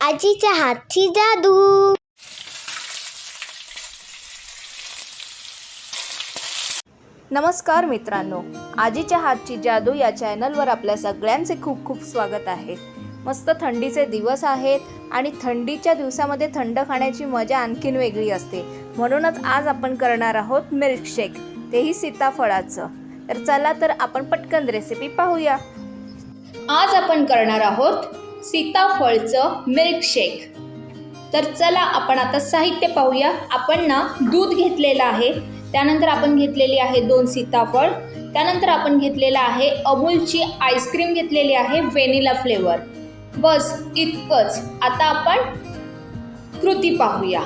आजीच्या हातची जादू. नमस्कार मित्रांनो आजीच्या हातची जादू या चॅनलवर आपल्या सगळ्यांचे खूप खूप स्वागत आहे. मस्त थंडीचे दिवस आहेत आणि थंडीच्या दिवसामध्ये थंड खाण्याची मजा आणखीन वेगळी असते. म्हणूनच आज आपण करणार आहोत मिल्कशेक तेही सीताफळाचं. तर चला तर आपण पटकन रेसिपी पाहूया. आज आपण करणार आहोत सीताफळचं मिल्कशेक तर चला आपण आता साहित्य पाहूया. आपण ना दूध घेतलेलं आहे. त्यानंतर आपण घेतलेली आहे दोन सीताफळ. त्यानंतर आपण घेतलेलं आहे अमूलची आईस्क्रीम घेतलेली आहे व्हेनिला फ्लेवर बस इतकंच. आता आपण कृती पाहूया.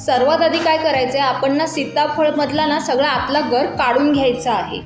सर्वात आधी काय करायचं आहे आपण ना सीताफळमधला ना सगळा आतला गर काढून घ्यायचा आहे.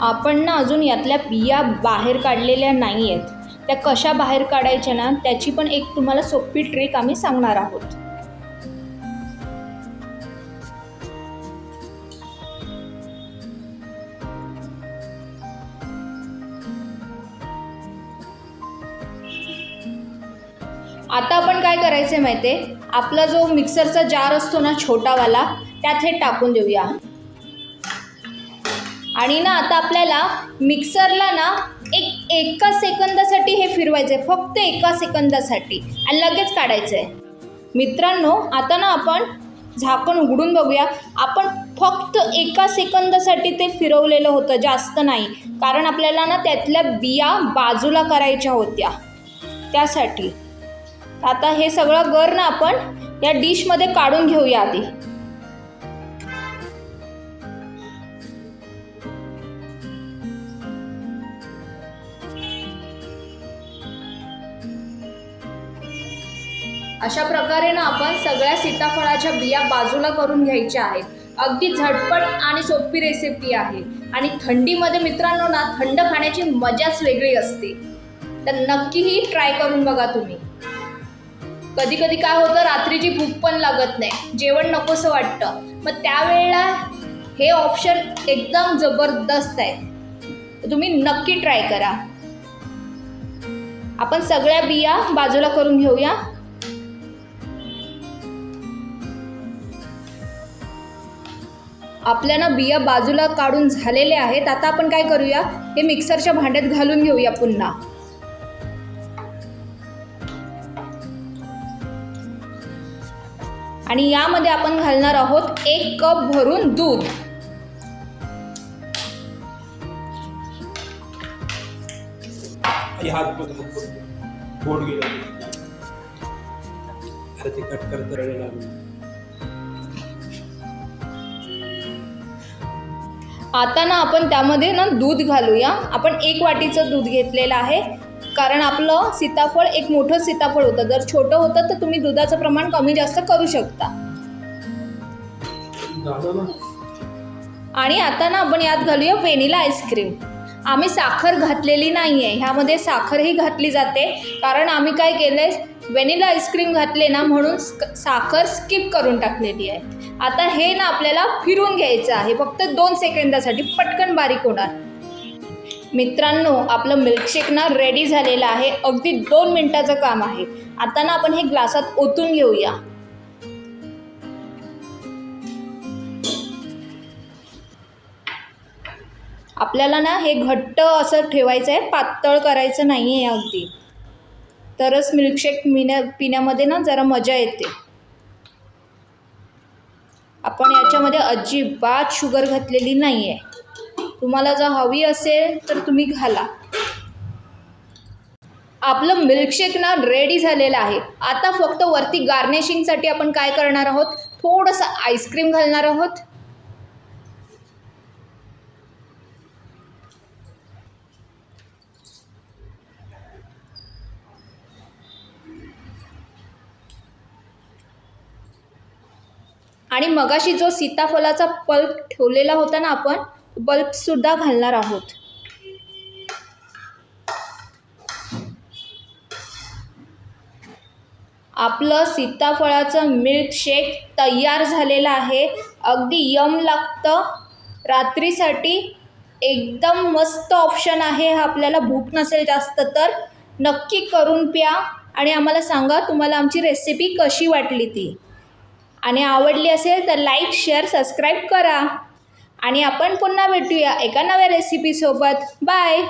आपण ना अजून यातल्या बिया बाहेर काढलेल्या नाही आहेत त्या कशा बाहेर काढायच्या ना त्याची पण एक तुम्हाला सोपी ट्रिक आम्ही सांगणार आहोत. आता आपण काय करायचं माहिती आहे आपला जो मिक्सरचा जार असतो ना छोटावाला त्यात हे टाकून देऊया. आणि ना आता आपल्याला मिक्सरला ना एक एका सेकंदासाठी हे फिरवायचं आहे फक्त एका सेकंदासाठी. आणि लगेच काढायचं आहे मित्रांनो आता ना आपण झाकण उघडून बघूया. आपण फक्त एका सेकंदासाठी ते फिरवलेलं होतं जास्त नाही. कारण आपल्याला ना त्यातल्या बिया बाजूला करायच्या होत्या. त्यासाठी. आता हे सगळं गर ना आपण या डिशमध्ये काढून घेऊया आधी. अशा प्रकारे ना आपण सगळ्या सीताफळाच्या बिया बाजूला करून घ्यायच्या आहेत. अगदी झटपट आणि सोपी रेसिपी आहे. आणि थंडीमध्ये मित्रांनो ना थंड खाण्याची मजाच वेगळी असते. तर नक्कीही ट्राय करून बघा तुम्ही. कधी कधी काय होतं रात्रीची भूक पण लागत नाही. जेवण नकोसं वाटतं. मग त्यावेळेला हे ऑप्शन एकदम जबरदस्त आहे. तुम्ही नक्की ट्राय करा. आपण सगळ्या बिया बाजूला करून घेऊया. आपल्या ना बिया बाजूला काढून झालेले आहेत. आता आपण काय करूया? हे मिक्सरच्या भांड्यात घालून घेऊया पुन्हा. आणि यामध्ये आपण घालणार आहोत एक कप भरून दूध. हात आता ना आपण त्यामध्ये ना दूध घालूया. आपण एक वाटीचं दूध घेतलेलं आहे. कारण आपलं सीताफळ एक मोठं सीताफळ होतं. जर छोटं होतं तर तुम्ही दुधाचं प्रमाण कमी जास्त करू शकता. आणि आता ना आपण यात घालूया वेनिला आईस्क्रीम. आम्ही साखर घातलेली नाही आहे ह्यामध्ये साखरही घातली जाते. कारण आम्ही काय केलं आहे व्हेनिला आईस्क्रीम घातले ना म्हणून स्क- साखर स्किप करून टाकलेली आहे. आता हे ना आपल्याला फिरून घ्यायचं आहे. फक्त दोन सेकंदासाठी पटकन बारीक होणार. मित्रांनो आपलं मिल्कशेक ना रेडी झालेलं आहे. अगदी दोन मिनटाचं काम आहे. आता ना आपण हे ग्लासात ओतून घेऊया. आपल्याला ना हे घट्ट असं ठेवायचं आहे. पातळ करायचं नाही आहे अगदी. तरच मिल्कशेक मिण्या पिण्यामध्ये ना जरा मजा येते. आपण याच्यामध्ये अजिबात शुगर घातलेली नाही आहे तुम्हाला जर हवी असेल तर तुम्ही घाला. आपलं मिल्कशेक ना रेडी झालेलं आहे. आता फक्त वरती गार्निशिंगसाठी आपण काय करणार आहोत? थोडंसं आईस्क्रीम घालणार आहोत. आणि मगाशी जो सीताफळाचा पल्प ठेवलेला होता ना आपण बल्बसुद्धा घालणार आहोत. आपलं सीताफळाचं मिल्कशेक तयार झालेलं आहे. अगदी यम लागतं. रात्रीसाठी एकदम मस्त ऑप्शन आहे. हा आपल्याला भूक नसेल जास्त तर नक्की करून प्या. आणि आम्हाला सांगा तुम्हाला आमची रेसिपी कशी वाटली ती. आणि आवडली असेल तर लाईक शेअर सबस्क्राईब करा. आणि आपण पुन्हा भेटूया एका नव्या रेसिपीसोबत बाय